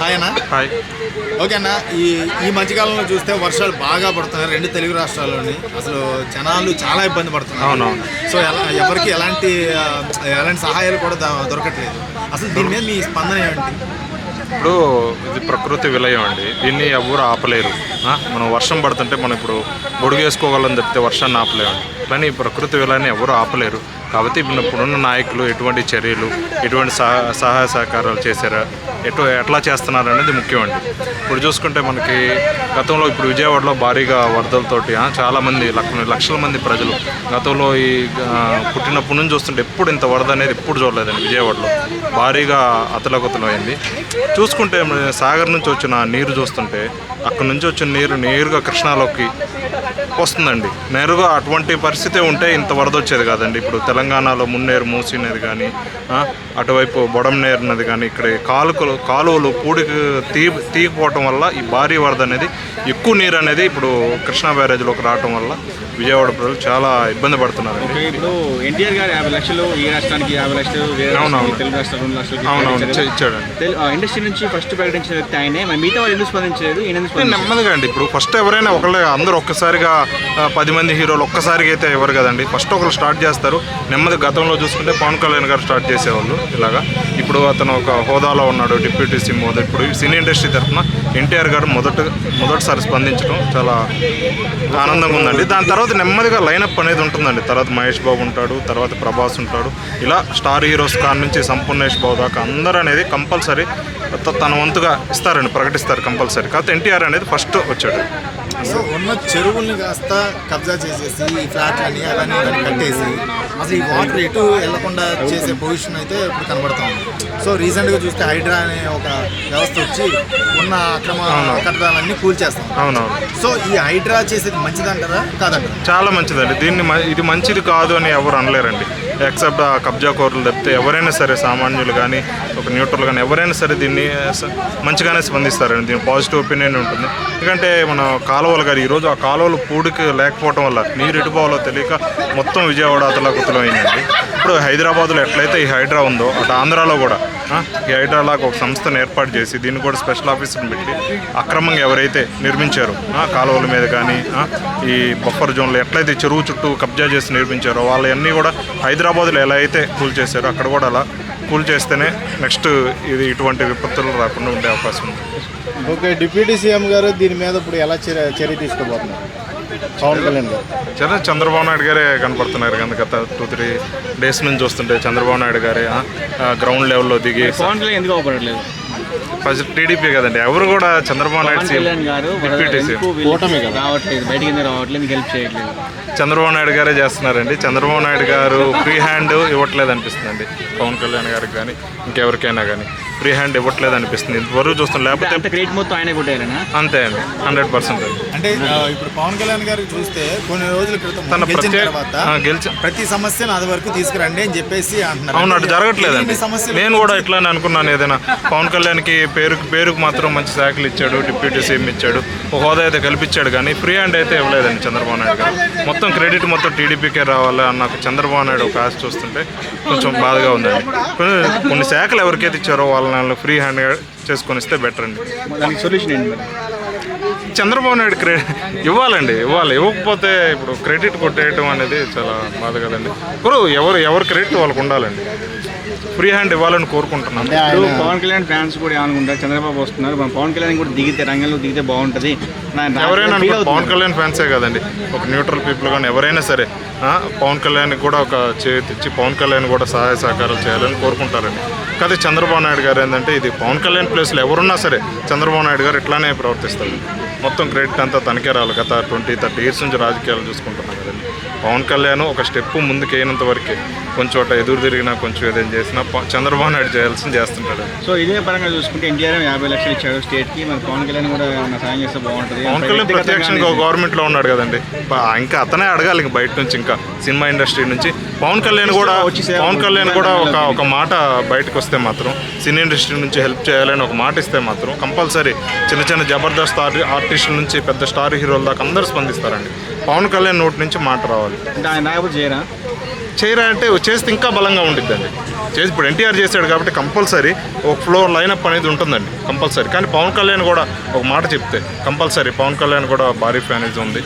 Hi అన్న. Hi okay అన్న ఈ ఈ మధ్యకాలంలో చూస్తే వర్షాలు బాగా పడుతున్నాయి. రెండు తెలుగు రాష్ట్రాల్లోని. అసలు జనాలు చాలా ఇబ్బంది పడుతున్నారు. అవునవును. సో ఎలా ఎవరికి ఎలాంటి ఎలాంటి సహాయాలు కూడా దొరకట్లేదు. అసలు దీని మీద మీ స్పందన ఏంటి ఇప్పుడు ఇది ప్రకృతి విలయం అండి. దీన్ని ఎవరు ఆపలేరు. మనం వర్షం పడుతుంటే మనం ఇప్పుడు గొడుగు వేసుకోగలం తప్పితే వర్షాన్ని ఆపలేము. కానీ ఈ ప్రకృతి విలయాన్ని ఎవరు ఆపలేరు. కాబట్టి ఇప్పుడు ఇప్పుడున్న నాయకులు ఎటువంటి చర్యలు ఎటువంటి సహాయ సహకారాలు చేశారా? ఎటు ఎట్లా చేస్తున్నారు అనేది ముఖ్యం అండి. ఇప్పుడు చూసుకుంటే మనకి గతంలో ఇప్పుడు విజయవాడలో భారీగా వరదలతోటి చాలామంది లక్ష లక్షల మంది ప్రజలు గతంలో ఈ పుట్టినప్పటి నుంచి చూస్తుంటే ఎప్పుడు ఇంత వరద అనేది ఎప్పుడు చూడలేదండి విజయవాడలో. భారీగా అతలకుతలం చూసుకుంటే సాగర్ నుంచి వచ్చిన నీరు చూస్తుంటే అక్కడి నుంచి వచ్చిన నీరు నేరుగా కృష్ణాలోకి వస్తుందండి. నేరుగా అటువంటి పరిస్థితి ఉంటే ఇంత వరద వచ్చేది కాదండి. ఇప్పుడు తెలంగాణలో మున్నేరు మూసీ నది కానీ అటువైపు బొడంనేరు నది కానీ ఇక్కడ కాలుకలు కాలువలు పూడికి తీ తీగిపోవటం వల్ల ఈ భారీ వరద అనేది ఎక్కువ నీరు అనేది ఇప్పుడు కృష్ణా బ్యారేజ్లోకి రావటం వల్ల విజయవాడ ప్రజలు చాలా ఇబ్బంది పడుతున్నారండి. ఓకే, ఇప్పుడు ఎన్టీఆర్ గారు యాభై లక్షలు ఈ రాష్ట్రానికి యాభై లక్షలు తెలుగు రాష్ట్రాలు రెండు అవునవును. ఇచ్చాడండి. ఇండస్ట్రీ నుంచి ఫస్ట్ ప్రకటించిన వ్యక్తి ఆయనే. మరి మిగతా వాళ్ళు ఎందుకు స్పందించలేదు? ఈయన ఎందుకు అంటే స్పందించారు? నెమ్మదిగా అండి. ఇప్పుడు ఫస్ట్ ఎవరైనా ఒకళ్ళే అందరూ ఒక్కసారిగా పది మంది హీరోలు ఒక్కసారిగా అయితే ఎవరు కదండి? ఫస్ట్ ఒకరు స్టార్ట్ చేస్తారు. నెమ్మది గతంలో చూసుకుంటే పవన్ కళ్యాణ్ గారు స్టార్ట్ చేసేవాళ్ళు ఇలాగా. ఇప్పుడు అతను ఒక హోదాలో ఉన్నాడు డిప్యూటీ సీఎం హోదా. ఇప్పుడు సినీ ఇండస్ట్రీ తరఫున ఎన్టీఆర్ గారు మొదట మొదటిసారి స్పందించడం చాలా ఆనందంగా ఉందండి. దాని తర్వాత నెమ్మదిగా లైనప్ అనేది ఉంటుందండి. తర్వాత మహేష్ బాబు ఉంటాడు తర్వాత ప్రభాస్ ఉంటాడు. ఇలా స్టార్ హీరోస్ కాన్ నుంచి సంపూర్ణేష్ బాబు దాకా అందరూ అనేది కంపల్సరీ తన వంతుగా ఇస్తారండి ప్రకటిస్తారు కంపల్సరీ. కాకపోతే ఎన్టీఆర్ అనేది ఫస్ట్ వచ్చాడు. సో ఉన్న చెరువుల్ని కాస్త కబ్జా చేసేసి ఈ ఫ్లాట్లని అవన్నీ ఇవన్నీ కట్టేసి అసలు ఈ వాటర్ ఎటు వెళ్ళకుండా చేసే పొజిషన్ అయితే ఇప్పుడు కనబడతా ఉంది. సో రీసెంట్గా చూస్తే హైడ్రా అనే ఒక వ్యవస్థ వచ్చి ఉన్న అక్రమ కట్టడాలన్నీ కూల్చేస్తాం అవునవును. సో ఈ హైడ్రా చేసేది మంచిదంటారా? కాదంటారా? చాలా మంచిదండి. దీన్ని ఇది మంచిది కాదు అని ఎవరు అనలేరండి. ఎక్సెప్ట్ ఆ కబ్జా కోర్లు తప్పితే ఎవరైనా సరే సామాన్యులు కానీ ఒక న్యూట్రల్ కానీ ఎవరైనా సరే దీన్ని మంచిగానే స్పందిస్తారండి. దీని పాజిటివ్ ఒపీనియన్ ఉంటుంది. ఎందుకంటే మన కాలువలు కానీ ఈరోజు ఆ కాలువలు పూడికి లేకపోవడం వల్ల నీరు ఎటుపోవాలో తెలియక మొత్తం విజయవాడ అతలా కుతలమైందండి ఇప్పుడు హైదరాబాద్లో ఎట్లయితే ఈ హైడ్రా ఉందో అటు ఆంధ్రాలో కూడా ఆ, ఒక సంస్థను ఏర్పాటు చేసి దీన్ని కూడా స్పెషల్ ఆఫీసర్ని పెట్టి అక్రమంగా ఎవరైతే నిర్మించారో కాలువల మీద కానీ ఈ బఫర్ జోన్లు ఎట్లయితే చెరువు చుట్టూ కబ్జా చేసి నిర్మించారో వాళ్ళన్నీ కూడా హైదరాబాద్లో ఎలా అయితే కూల్ చేశారో అక్కడ కూడా అలా కూల్ చేస్తేనే నెక్స్ట్ ఇది ఇటువంటి విపత్తులు రాకుండా ఉండే అవకాశం ఉంది. ఓకే డిప్యూటీ సీఎం గారు దీని మీద ఇప్పుడు ఎలా చర్య చర్య తీసుకోబోతున్నారు? పవన్ కళ్యాణ్ గారు. చాలా చంద్రబాబు నాయుడు గారే కనపడుతున్నారు కదా గత టూ త్రీ డేస్ నుంచి చూస్తుంటే చంద్రబాబు నాయుడు గారే గ్రౌండ్ లెవెల్లో దిగి పవన్ కళ్యాణ్ ఎందుకు ఫస్ట్ టీడీపీ కదండి ఎవరు కూడా చంద్రబాబు నాయుడు కళ్యాణ్ గారు రావట్లేదు బయటికి రావట్లేదు హెల్ప్ చేయట్లేదు. చంద్రబాబు నాయుడు గారే చేస్తున్నారండి చంద్రబాబు నాయుడు గారు ఫ్రీ హ్యాండ్ ఇవ్వట్లేదు అనిపిస్తుందండి పవన్ కళ్యాణ్ గారికి కానీ ఇంకెవరికైనా కానీ ఫ్రీ హ్యాండ్ ఇవ్వట్లేదు అనిపిస్తుంది. ఇంతవరకు చూస్తాం లేకపోతే క్రెడిట్ మొత్తం ఆయనే అంతే అండి. హండ్రెడ్ పర్సెంట్ అండి. అంటే ఇప్పుడు పవన్ కళ్యాణ్ గారు చూస్తే కొన్ని రోజుల క్రితం తన తర్వాత గెలిచి ప్రతి సమస్యను అది వరకు తీసుకురండి అని చెప్పేసి అంటున్నారు. అవును అటు జరగట్లేదండి. ఎన్ని సమస్యలు నేను కూడా ఇట్లానే అనుకున్నాను ఏదైనా. పవన్ కళ్యాణ్కి పేరుకు పేరుకు మాత్రం మంచి శాఖలు ఇచ్చాడు డిప్యూటీ సీఎం ఇచ్చాడు ఒక హోదా అయితే కల్పించాడు కానీ ఫ్రీ హ్యాండ్ అయితే ఇవ్వలేదండి చంద్రబాబు నాయుడు గారు. మొత్తం క్రెడిట్ మొత్తం టీడీపీకే రావాలి అన్న చంద్రబాబు నాయుడు ఒక ఆశ చూస్తుంటే కొంచెం బాధగా ఉందండి. కొన్ని కొన్ని శాఖలు ఎవరికైతే ఇచ్చారో వాళ్ళని ఫ్రీ హ్యాండ్ చేసుకొని ఇస్తే బెటర్ అండి. దానికి సొల్యూషన్ ఏంటి మరి? చంద్రబాబు నాయుడు క్రెడిట్ ఇవ్వాలండి ఇవ్వాలి. ఇవ్వకపోతే ఇప్పుడు క్రెడిట్ కొట్టేయటం అనేది చాలా బాధ కదండి. ఇప్పుడు ఎవరు ఎవరు క్రెడిట్ వాళ్ళకు ఉండాలండి. ఫ్రీ హ్యాండ్ ఇవ్వాలని కోరుకుంటున్నాను. ఇప్పుడు పవన్ కళ్యాణ్ ఫ్యాన్స్ కూడా ఏమనుకుంటారు చంద్రబాబు వస్తున్నారు. మన పవన్ కళ్యాణ్ కూడా దిగితే రంగంలో దిగితే బాగుంటది. ఎవరైనా. పవన్ కళ్యాణ్ ఫ్యాన్సే కదండి. ఒక న్యూట్రల్ పీపుల్ కానీ ఎవరైనా సరే ఆ, పవన్ కళ్యాణ్ కూడా ఒక చేతి ఇచ్చి పవన్ కళ్యాణ్ కూడా సహాయ సహకారాలు చేయాలని కోరుకుంటారండి. కానీ చంద్రబాబు నాయుడు గారు ఏంటంటే ఇది పవన్ కళ్యాణ్ ప్లేస్లో ఎవరున్నా సరే చంద్రబాబు నాయుడు గారు ఇట్లానే ప్రవర్తిస్తారు. మొత్తం క్రెడిట్ అంతా తనకే రావాలి. గత ట్వంటీ థర్టీ ఇయర్స్ నుంచి రాజకీయాలు చూసుకుంటున్నాం కదండి. పవన్ కళ్యాణ్ ఒక స్టెప్ ముందుకు అయినంత వరకే కొంచెం అట్లా ఎదురు తిరిగినా కొంచెం ఏదైనా చేసినా చంద్రబాబు నాయుడు చేయాల్సింది చేస్తుంటాడు. సో ఇదే పరంగా చూసుకుంటే ఎన్టీఆర్ యాభై లక్షలు ఇచ్చాడు స్టేట్కి మన పవన్ కళ్యాణ్ కూడా సాయం చేస్తే బాగుంటది? పవన్ కళ్యాణ్ ప్రత్యక్షంగా గవర్నమెంట్లో ఉన్నాడు కదండి. ఇంకా అతనే అడగాలి ఇంక బయట నుంచి ఇంకా సినిమా ఇండస్ట్రీ నుంచి. పవన్ కళ్యాణ్ కూడా పవన్ కళ్యాణ్ కూడా ఒక. ఒక మాట బయటకు వస్తే మాత్రం సినీ ఇండస్ట్రీ నుంచి హెల్ప్ చేయాలని ఒక మాట ఇస్తే మాత్రం కంపల్సరీ చిన్న చిన్న జబర్దస్త్ ఆర్టి ఆర్టిస్టుల నుంచి పెద్ద స్టార్ హీరోల దాకా అందరూ స్పందిస్తారండి. పవన్ కళ్యాణ్ నోటి నుంచి మాట రావాలి. అంటే ఆయన రాకపోతే చేయరా? చేయరా అంటే చేస్తే ఇంకా బలంగా ఉండిద్దండి. చేసి ఇప్పుడు ఎన్టీఆర్ చేశాడు కాబట్టి కంపల్సరీ ఒక ఫ్లోర్ లైనప్ అనేది ఉంటుందండి కంపల్సరీ. కానీ పవన్ కళ్యాణ్ కూడా ఒక మాట చెప్తే కంపల్సరీ పవన్ కళ్యాణ్ కూడా భారీ ఫ్యాన్ ఉంది.